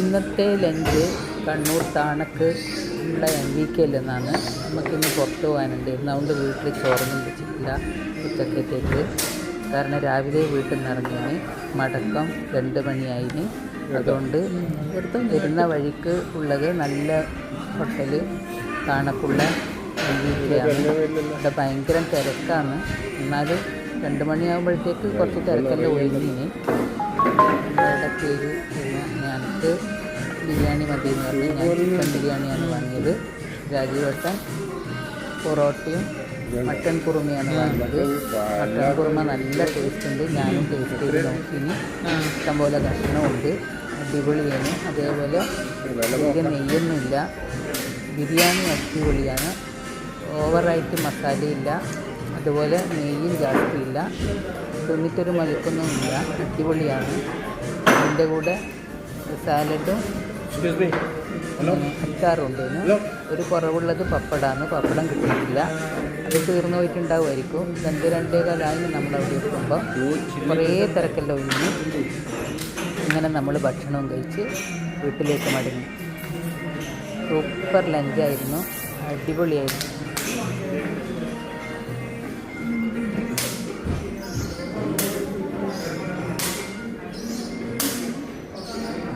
ഇന്നത്തെ ലഞ്ച് കണ്ണൂർ താണക്ക് നമ്മുടെ M V കെയിൽ നിന്നാണ് നമുക്കിന്ന് പുറത്ത് പോകാനുണ്ട് ഇന്ന് അതുകൊണ്ട് വീട്ടിൽ ചോറൊന്നും വെച്ചിട്ടില്ല ഉച്ചക്കത്തേക്ക്. കാരണം രാവിലെ വീട്ടിൽ നിന്ന് ഇറങ്ങിയാണ് മടക്കം രണ്ട് മണിയായിന്. അതുകൊണ്ട് ഇവിടുത്തെ വരുന്ന വഴിക്ക് ഉള്ളത് നല്ല ഹോട്ടൽ താണക്കുള്ള എം വി കെ ആണ്. ഇവിടെ ഭയങ്കര തിരക്കാണ്. എന്നാലും രണ്ട് മണിയാകുമ്പോഴത്തേക്ക് കുറച്ച് തിരക്കെല്ലാം ഒഴിഞ്ഞിന് ഇവിടെ പേര് ഞങ്ങൾക്ക് ബിരിയാണി മതി എന്ന് പറഞ്ഞു. ഞാൻ ചിക്കൻ ബിരിയാണിയാണ് വാങ്ങിയത്. രാജീവ് വട്ടൻ പൊറോട്ടയും മട്ടൻ കുറുമയാണ് വാങ്ങിയത്. മട്ടൻ കുറുമ നല്ല ടേസ്റ്റ് ഉണ്ട്. ഞാനും ടേസ്റ്റ് ചെയ്ത് നോക്കിനി ഇഷ്ടംപോലെ കഷ്ണമുണ്ട് അടിപൊളിയാണ് അതേപോലെ വലിയ നെയ്യൊന്നുമില്ല. ബിരിയാണി അടിപൊളിയാണ്. ഓവറായിട്ട് മസാലയില്ല അതുപോലെ നെയ്യും ജാസ്തിയില്ല തുണിത്തൊരു മലക്കൊന്നുമില്ല അടിപൊളിയാണ്. അതിന്റെ കൂടെ സാലഡും അച്ചാറുണ്ട്. ഒരു കുറവുള്ളത് പപ്പടമാണ് പപ്പടം കിട്ടിയിട്ടില്ല. അത് തീർന്നു പോയിട്ടുണ്ടാവുമായിരിക്കും. രണ്ട് രണ്ടേ കാലമായി നമ്മളവിടെ എത്തുമ്പോൾ കുറേ തിരക്കെല്ലാം ഒഴിഞ്ഞ് ഇങ്ങനെ നമ്മൾ ഭക്ഷണവും കഴിച്ച് വീട്ടിലേക്ക് മടങ്ങി. സൂപ്പർ ലഞ്ചായിരുന്നു. അടിപൊളിയായിരുന്നു.